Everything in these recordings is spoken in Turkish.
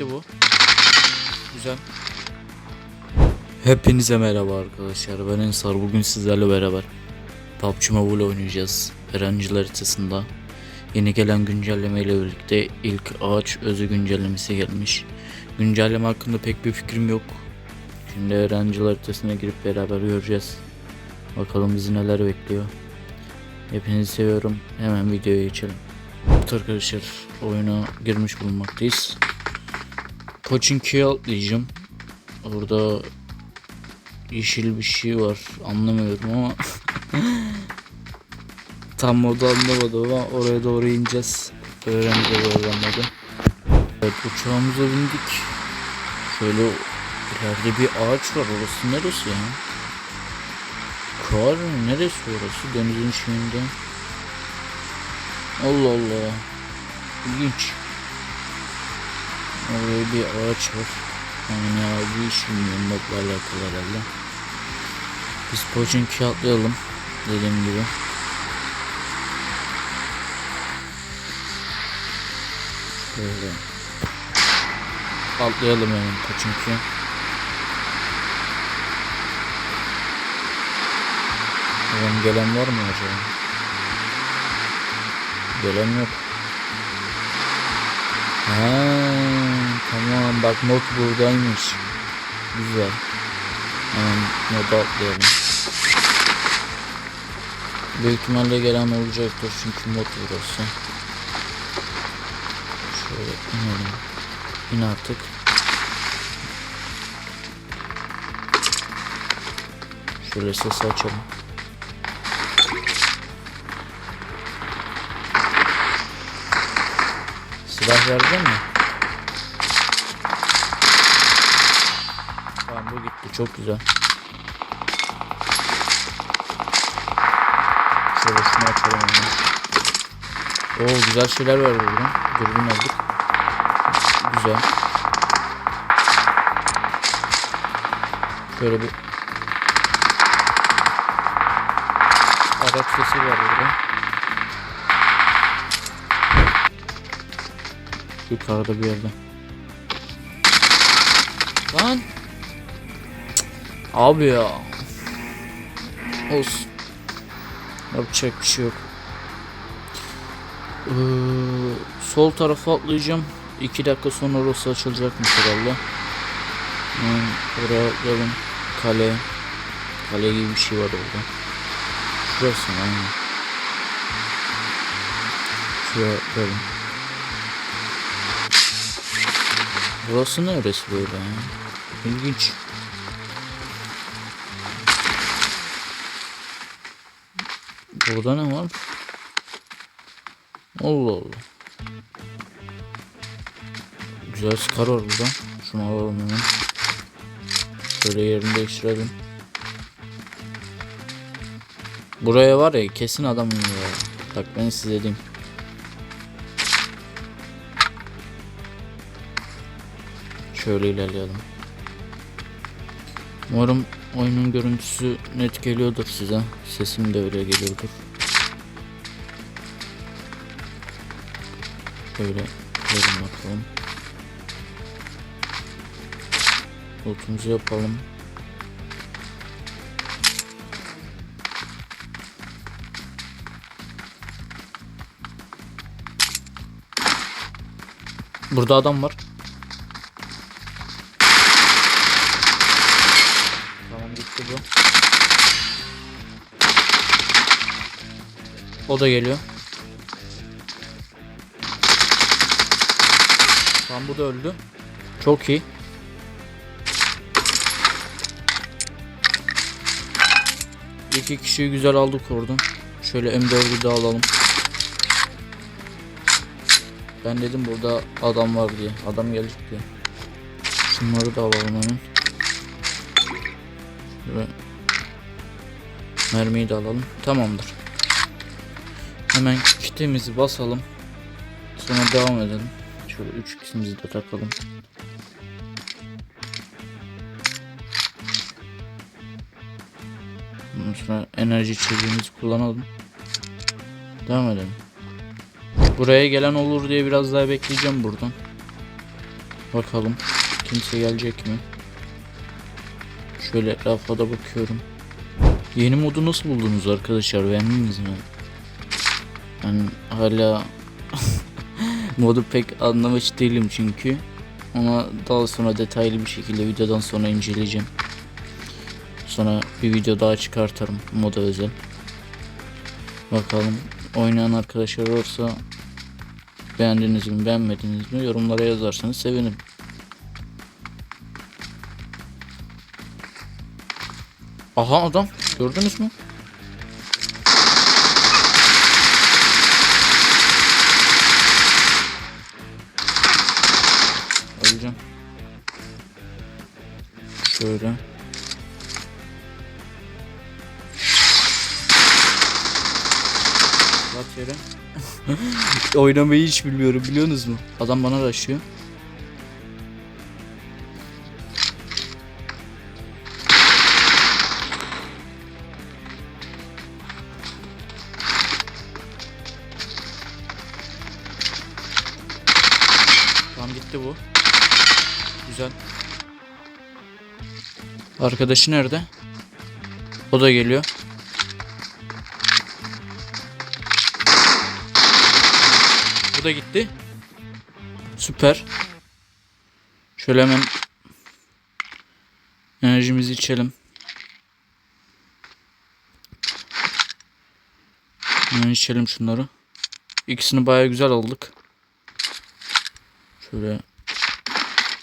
bitti bu. Güzel. Hepinize merhaba arkadaşlar. Ben Ensar. Bugün sizlerle beraber PUBG Mobile oynayacağız. Erencil haritasında. Yeni gelen güncelleme ile birlikte ilk ağaç özü güncellemesi gelmiş. Güncelleme hakkında pek bir fikrim yok. Şimdi Erencil haritasına girip beraber göreceğiz. Bakalım bizi neler bekliyor. Hepinizi seviyorum. Hemen videoya geçelim. Evet arkadaşlar oyuna girmiş bulunmaktayız. Pochinki'ye atlayacağım. Orada yeşil bir şey var. Anlamıyorum ama tam modu anlamadım ama oraya doğru ineceğiz. Öğrenci öğrenmedi. Evet uçağımıza bindik. Şöyle ileride bir ağaç var. Orası neresi ya? Kar mı? Neresi orası? Denizin şeyinde. Allah Allah. İlginç. Oraya bir ağaç var. Yani ya bir iş bilmiyorum modla alakalı herhalde. Biz Pochinki atlayalım. Dediğim gibi. Şöyle. Atlayalım yani Pochinki'ye. Ulan gelen var mı acaba? Gelen yok. Ha, tamam bak mod buradaymış. Güzel. Hemen moda atlayalım. Büyük ihtimalle gelen olacaktır çünkü mod burası. Şöyle inelim. İn artık. Şöyle sesi açalım. Silah verecek mi? Çok güzel. Şöyle şunu açalım hemen. Oo güzel şeyler var burada. Dürbün aldık. Güzel. Şöyle bir araç sesi var burada. Yukarıda bir yerde. Lan. Abi ya. Olsun. Yapacak bir şey yok. Ee, sol tarafa atlayacağım. 2 dakika sonra orası açılacakmış herhalde. Hmm, oraya atlayalım. Kale. Kale gibi bir şey var orada. Şurası mı? Aynen. Şuraya atlayalım. Burası neresi böyle ya? İlginç. Burada ne var? Allah Allah. Güzel skar var burada. Şunu alalım hemen. Şöyle yerini değiştirelim. Buraya var ya kesin adam iniyor. Bak ben size diyeyim. Şöyle ilerleyelim. Umarım oyunun görüntüsü net geliyordur size. Sesim de öyle geliyordur. Şöyle verin bakalım. Lootumuzu yapalım. Burada adam var. O da geliyor. Tamam bu da öldü. Çok iyi. İki kişiyi güzel aldık oradan. Şöyle M4'ü de alalım. Ben dedim burada adam var diye. Adam gelecek diye. Şunları da alalım hemen. Şöyle mermiyi de alalım. Tamamdır. Hemen kitimizi basalım. Sonra devam edelim. Şöyle 3 ikimizi de takalım. Ondan sonra enerji içeceğimizi kullanalım. Devam edelim. Buraya gelen olur diye biraz daha bekleyeceğim buradan. Bakalım kimse gelecek mi? Şöyle etrafa da bakıyorum. Yeni modu nasıl buldunuz arkadaşlar? Beğendiniz mi? Ben hala modu pek anlamış değilim çünkü. Ama daha sonra detaylı bir şekilde videodan sonra inceleyeceğim. Sonra bir video daha çıkartırım moda özel. Bakalım oynayan arkadaşlar olursa beğendiniz mi beğenmediniz mi yorumlara yazarsanız sevinirim. Aha adam gördünüz mü? Oynamayı hiç bilmiyorum biliyorsunuz mu? Adam bana raşıyor. Tamam gitti bu. Güzel. Arkadaşı nerede? O da geliyor. Bu da gitti. Süper. Şöyle hemen enerjimizi içelim. Hemen içelim şunları. İkisini baya güzel aldık. Şöyle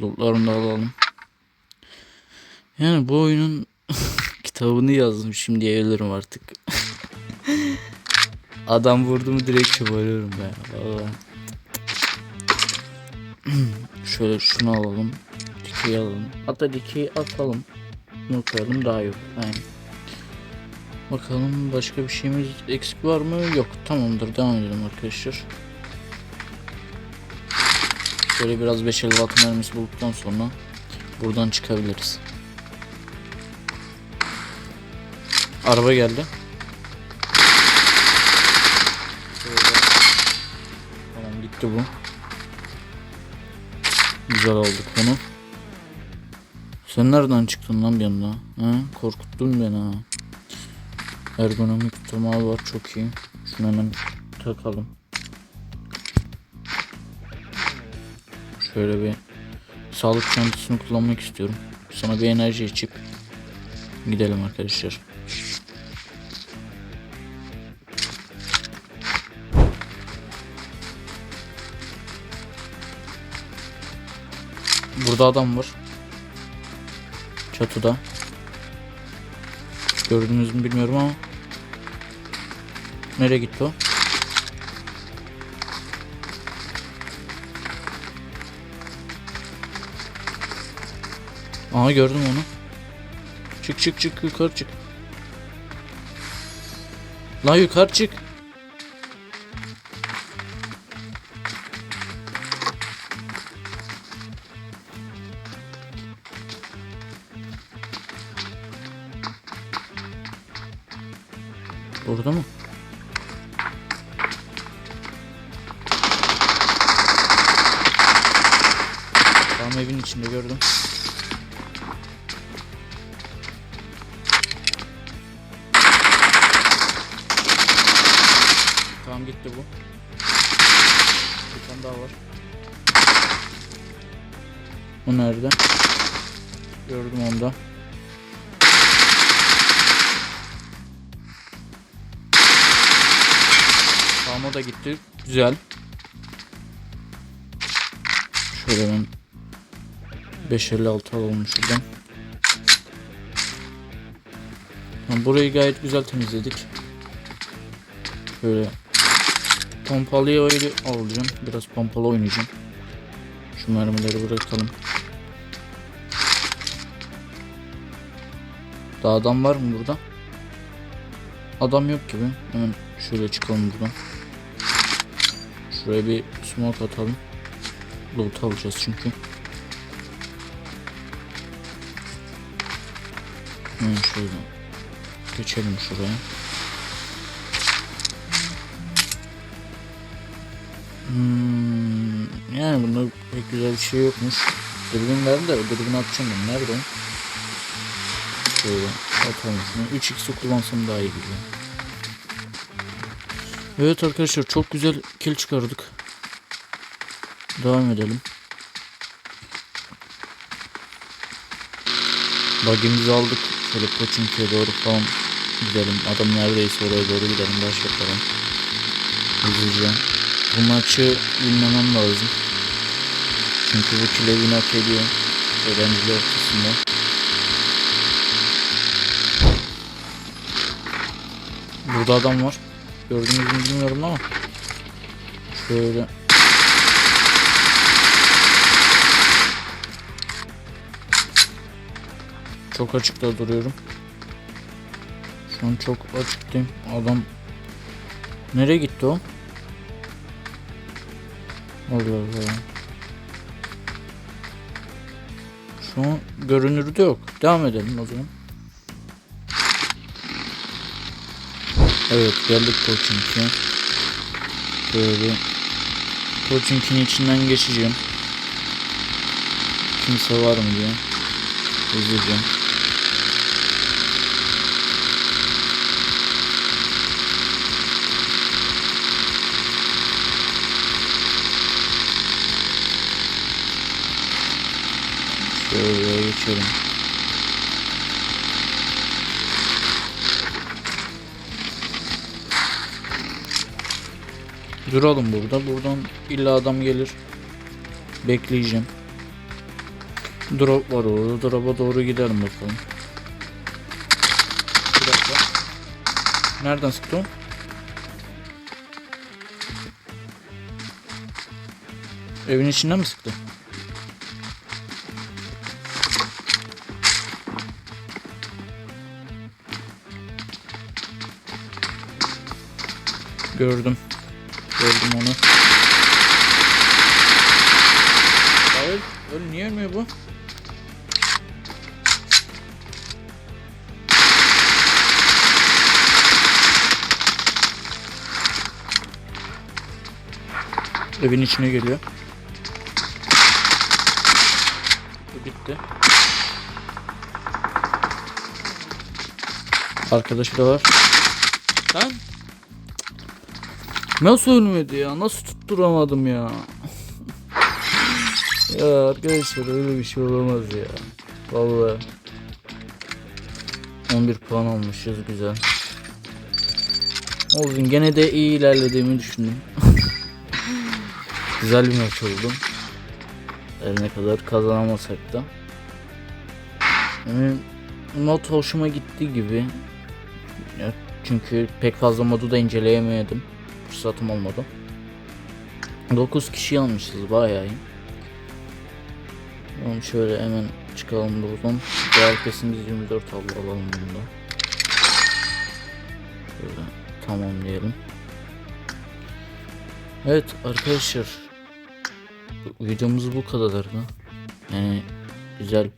lootlarını da alalım. Yani bu oyunun kitabını yazdım şimdi diyebilirim artık. Adam vurdu mu direkt şımarıyorum ben. Şöyle şunu alalım. Dikeyi alalım. Hatta dikeyi atalım. Bunu koyalım daha olur. Aynen. Bakalım başka bir şeyimiz eksik var mı? Yok. Tamamdır. Devam edelim arkadaşlar. Şöyle biraz 5 el mermisi bulduktan sonra buradan çıkabiliriz. Araba geldi. Gitti bu. Güzel aldık bunu. Sen nereden çıktın lan bir anda? Ha? Korkuttun beni ha. Ergonomik tutamağı var çok iyi. Şunu hemen takalım. Şöyle bir sağlık çantasını kullanmak istiyorum. Sonra bir enerji içip gidelim arkadaşlar. Burada adam var. Çatıda. Gördünüz mü bilmiyorum ama. Nereye gitti o? Aha gördüm onu. Çık çık çık yukarı çık. Lan yukarı çık. Evin içinde gördüm. Tamam gitti bu. Bir tane daha var. O nerede? Gördüm onda. Tamam o da gitti. Güzel. Şöyle ben 556 alalım şuradan. Tamam, burayı gayet güzel temizledik. Şöyle pompalıyı öyle alacağım. Biraz pompalı oynayacağım. Şu mermileri bırakalım. Daha adam var mı burada? Adam yok gibi. Hemen şöyle çıkalım buradan. Şuraya bir smoke atalım. Loot alacağız çünkü. Hemen şöyle geçelim şuraya. Hmm, Yani bunda pek güzel bir şey yokmuş. Dürbün verdi de dürbün atacağım ben. Nerede? Şöyle atalım şunu. 3x'i kullansam daha iyi gibi. Evet arkadaşlar çok güzel kill çıkardık. Devam edelim. Bug'imizi aldık. Şöyle Koçinki'ye doğru falan gidelim. Adam neredeyse oraya doğru gidelim. Baş yapalım. Hızlıca. Bu maçı bilmemem lazım. Çünkü bu kile win hak ediyor. Öğrenciler ortasında. Burada adam var. Gördünüz mü bilmiyorum ama. Şöyle. Çok açıkta duruyorum. Şu an çok açıktayım. Adam nereye gitti o? Allah Allah. Şu an görünürde yok. Devam edelim o zaman. Evet geldik Koçink'e. Böyle Koçink'in içinden geçeceğim. Kimse var mı diye. Hızlıca. Geçelim. Duralım burada. Buradan illa adam gelir. Bekleyeceğim. Drop var orada. Drop'a doğru gidelim bakalım. Nereden sıktı? Evin içinden mi sıktı? Gördüm. Gördüm onu. Hayır, öl niye ölmüyor bu? Evin içine geliyor. Bitti. Arkadaşı da var. Lan Nasıl ölmedi ya? Nasıl tutturamadım ya? ya arkadaşlar öyle bir şey olamaz ya. Vallahi. 11 puan almışız güzel. Olsun gene de iyi ilerlediğimi düşündüm. güzel bir maç oldu. Her ne kadar kazanamasak da. Yani, mod hoşuma gitti gibi. Çünkü pek fazla modu da inceleyemedim fırsatım olmadı. 9 kişi almışız bayağı iyi. Tamam şöyle hemen çıkalım buradan. Değer kesimiz 24 aldı alalım bunu da. Şöyle tamam diyelim. Evet arkadaşlar. Videomuz bu kadardı. Yani güzel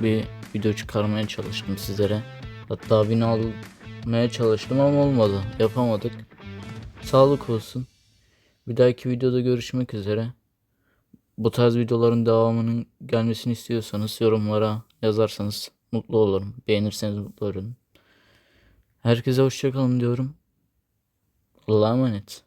bir video çıkarmaya çalıştım sizlere. Hatta bin almaya çalıştım ama olmadı. Yapamadık. Sağlık olsun. Bir dahaki videoda görüşmek üzere. Bu tarz videoların devamının gelmesini istiyorsanız yorumlara yazarsanız mutlu olurum. Beğenirseniz mutlu olurum. Herkese hoşçakalın diyorum. Allah'a emanet.